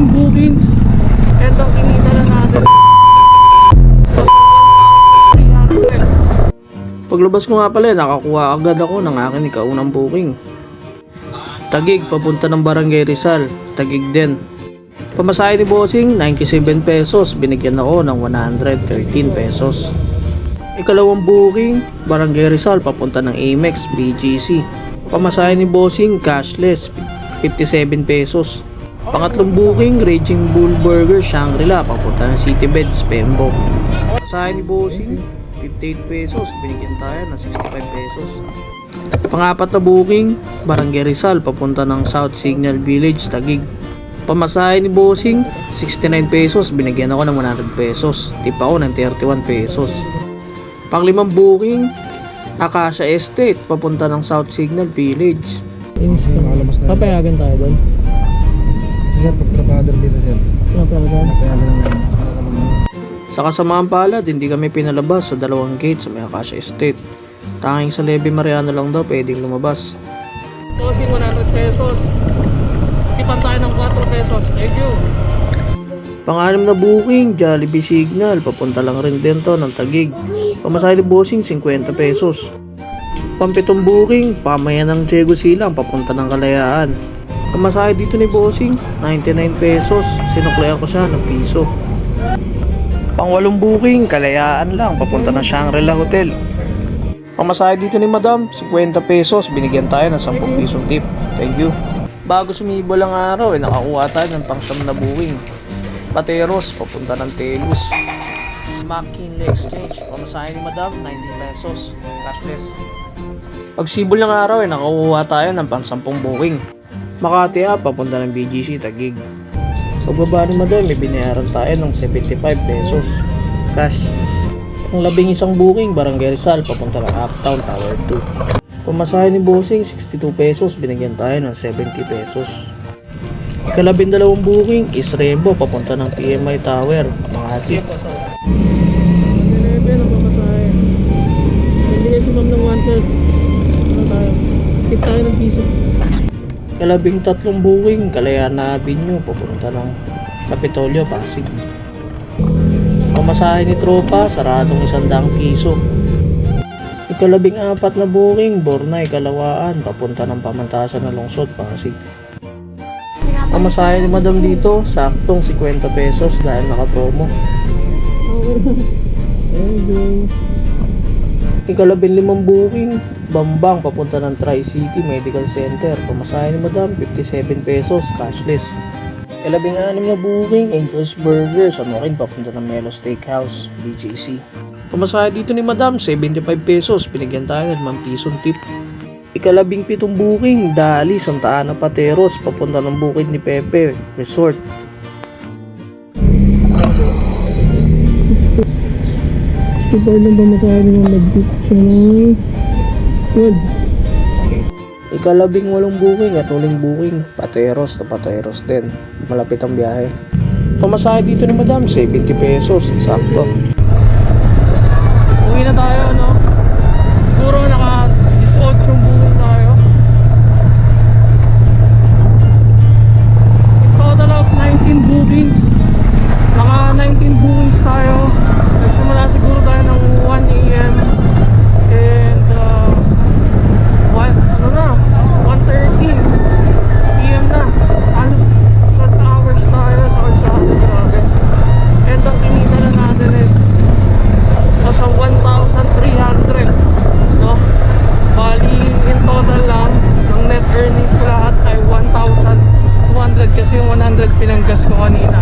19 bookings. Ito, kinita na natin. Paglabas ko nga pala, nakakuha agad ako ng aking ikaunang booking. Tagig, papunta ng Barangay Rizal. Tagig din. Pamasahe ni Bossing, 97 pesos. Binigyan ako ng 113 pesos. Ikalawang booking, Barangay Rizal, papunta ng Amex, BGC. Pamasahe ni Bossing, cashless, 57 pesos. Pangatlong booking, Raging Bull Burger, Shangri-La, papunta ng City Beds, Pembo. Pamasahe ni Bossing, 58 pesos. Binigyan tayo ng 65 pesos. Pangapat na booking, Barangay Rizal, papunta ng South Signal Village, Tagig. Pamasahe ni Bossing, 69 pesos. Binigyan ako ng 100 pesos. Tip ako ng 31 pesos. Panglimang booking, Acacia Estate, papunta ng South Signal Village. Papayagan tayo doon. Sir, pag trabador dito sir. Ng Sa kasamaan palad, hindi kami pinalabas sa dalawang gate sa may Acacia Estate. Tanging sa Levy Mariano lang daw pwedeng lumabas. Tossing 100 pesos. Ipan tayo ng 4 pesos. Thank you. Pangalim na booking, Jollibee Signal. Papunta lang rin din to ng Tagig. Pamasahe ni Bossing, 50 pesos. Pampitong booking, pamaya ng Diego Silang. Papunta ng Kalayaan. Pamasahe dito ni Bossing, 99 pesos. Sinuklayan ko siya ng piso. Pangwalong booking, kalayaan lang, papunta ng Shangri-La Hotel. Pamasahe dito ni Madam, 50 pesos, binigyan tayo ng 10 pisong tip. Thank you. Bago sumibo lang araw, eh, nakakuha tayo ng pangsyam na booking. Pateros, papunta ng Telus. McKinley Exchange, pamasahe ni Madam, 90 pesos, cashless. Pag sibol ng araw, eh, nakakuha tayo ng pang 10 booking. Makati ah, papunta ng BGC, Tagig. Pagbaba ni Madam, may binayaran tayo ng 75 pesos. Cash. Ang labing isang booking, Barangay Rizal, papunta ng Uptown Tower 2. Pamasahe ni Bossing, 62 pesos, binigyan tayo ng 70 pesos. Ikalabing dalawang booking, is Rembo, papunta ng PMI Tower, Makati. Kalabing tatlong booking, Kalayana Avenue, papunta ng Kapitolyo, Pasig. Pamasahe ni Tropa, saradong isandang piso. Ikalabing apat na booking, Bornay, Kalawaan, papunta ng Pamantasan na Lungsod, Pasig. Pamasahe ni Madam dito, saktong 50 pesos dahil naka-promo. Ikalabing limang booking, Bambang papunta ng Tri-City Medical Center. Pamasahe ni Madam, 57 pesos, cashless. Ikalabing anim na booking, Angel's Burger sa Norin papunta ng Melo Steakhouse, BJC. Pamasahe dito ni Madam, 75 pesos, binigyan tayo ng 5 pisong tip. Ikalabing pitong booking, Dali, Santa Ana Pateros, papunta ng bukid ni Pepe, Resort. Ito lang ba masahe ni Mag-book siya ng 12? Ikalabing walong booking at huling booking, Pateros to Pateros din. Malapit ang biyahe. Pamasahe dito ni Madam, 70 pesos, sakto. Uwi na tayo, no? Siguro naka 18 yung pinanggas ko kanina.